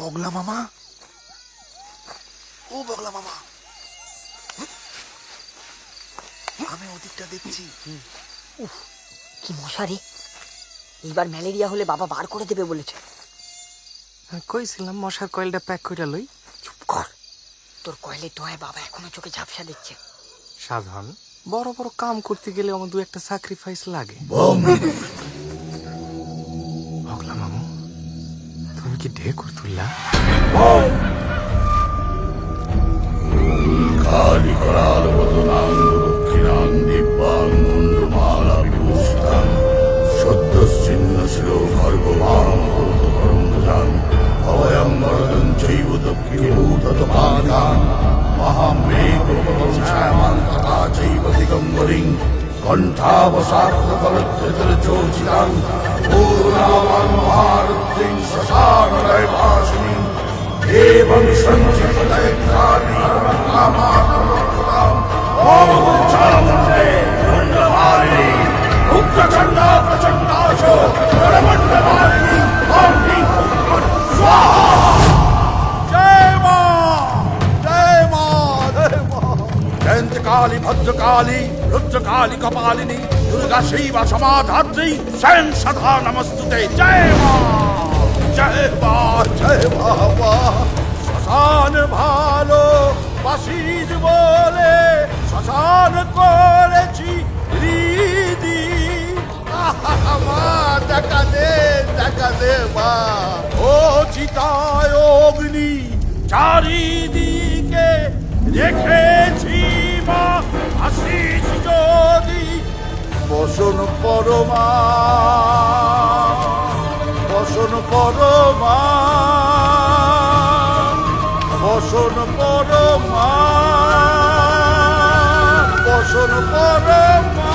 বগলা মামা? ও বগলা মামা। আমি ওদিকটা দেখছি। উফ কি মশারি এইবার ম্যালেরিয়া হলে বাবা বার করে দেবে বলেছে। হ্যাঁ, কইছিলাম মশার কয়েলটা প্যাক করে লই। চুপ কর। তোর কয়লে দোয়ায় বাবা এখনও চোখে ঝাপসা দিচ্ছে। সাধারণ বড় বড় কাম করতে গেলে আমার দু একটা স্যাক্রিফাইস লাগে। করম ভুজাং অভয়ং বরদং চৈব দক্ষিণূতত পাদাং মহামে ছায়ামাং তথা চৈব দিগম্বরিং कण्ठावशाब्दपवित्रतिर्चोचिताम् पूर्णावान् महारुद्रीं शशानलयभाषिणीं देवं सञ्चितयत्राणीमात्रमकृताम् ॐ चामुण्डे मुण्डवारिणी मुक्तचण्डा प्रचण्डाशो কালী, ভদ্রকালী, রুদ্রকালী, কপালিনী, দুর্গা শৈবা, সমাধাত্রী, স্বয়ং সাধা নমস্তুতে। জয় মা! জয় মা, জয় বাবা শ্মশান ভালো, বাসিজ বলে, শ্মশান করেছি হৃদি দেখা দে দেখা দে মা। ও চিতায় অগ্নি, চারিদিকে রেখে বসন পরমা বসন পরমা বসন পরমা বসন পরমা।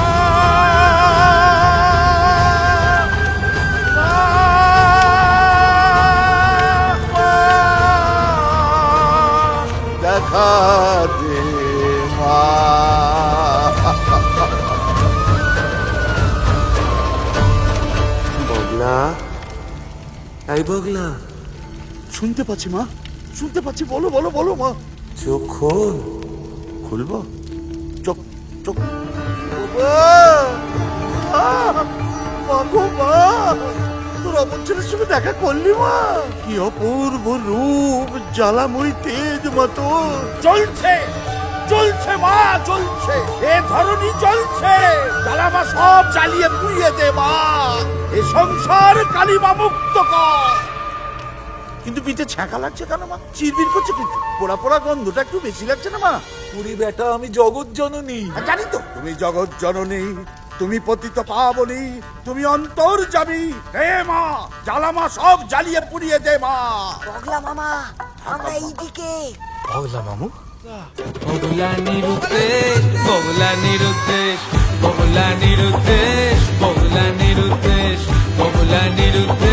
দেখা এই বগলা শুনতে পাচ্ছি মা শুনতে পাচ্ছি বলো বলো বলো মা। চোখ খোল। খুলবো? চোখ চোখ। তোর অপরচনের সঙ্গে দেখা করলি মা? কি অপূর্ব রূপ জ্বালাময় তেজ মা তোর চলছে চলছে মা চলছে। এ ধরনী চলছে। জ্বালামা সব জ্বালিয়ে পুড়িয়ে দে মা। এ সংসার কালিমা মুক্ত কর। কিন্তু পিঠে ছ্যাঁকা লাগছে কেন মা? চিরবির করছে কিন্তু পোড়া পোড়া গন্ধটা একটু বেশি লাগছে না মা? পুরি বেটা আমি জগৎ জননী। হ্যাঁ, জানি তো। তুমি জগৎ জননী তুমি পতিত পাবনি তুমি অন্তর যাবি। হে মা জ্বালামা সব জ্বালিয়ে পুড়িয়ে দে মা। বগলা মামা আমরা এইদিকে। ভগলা মামু? বগলা নিরুদ্দেশ বগলা নিরুদ্দেশ বগলা নিরুদ্দেশ বগলা নিরুদ্দেশ বগলা নিরুদ্দেশ